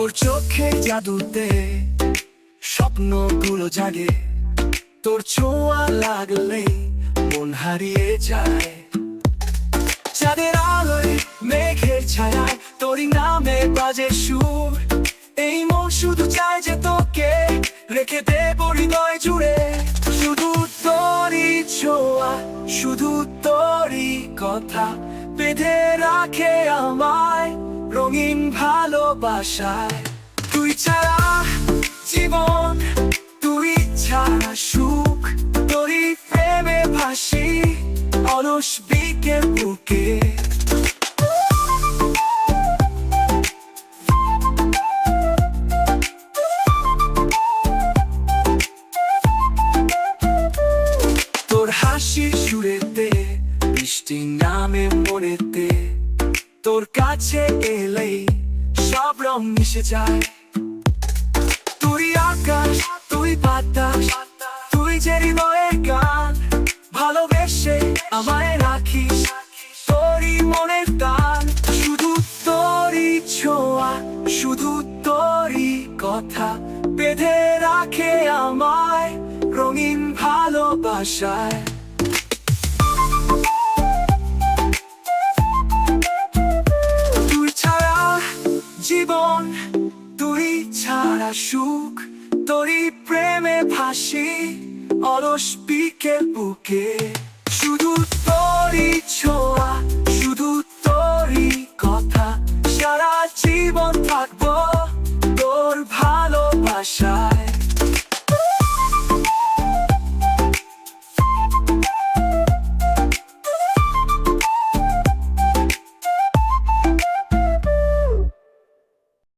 জাদুতে স্বপ্নগুলো জাগে। তোর ছোঁয়া লাগলে মন হারিয়ে যায়। চাঁদের আলোয় মেঘের ছায়ায় তোরই নামে বাজে সুর। এই মন শুধু চায় যে তোকে রেখে দেব হৃদয় জুড়ে। শুধু তোরই ছোঁয়া, শুধু তোরই কথা বেঁধে রাখে আমায়। রঙিন ভালোবাসায়। তুই ছাড়া জীবন, তুই ছাড়া সুখ, তোরই প্রেমে ভাসি অলস বুকে তোর হাসি সুরেতে বৃষ্টি নামে মনেতে তোর কাছে এলেই সব রং মিশে যায়। তুই আকাশ, তুই বাতাস, তুই যে হৃদয়ের গান, ভালোবেসে আমায় রাখিস। তোরই মনের টান, শুধু তোরই ছোঁয়া, শুধু তোরই কথা বেঁধে রাখে আমায় রঙিন ভালোবাসায়। সুখ তোরি প্রেমে ভাসি অলস পিকে বুকে। শুধু তোরি ছোয়া, শুধু তোরই কথা, সারা জীবন থাকব তোর ভালোবাসা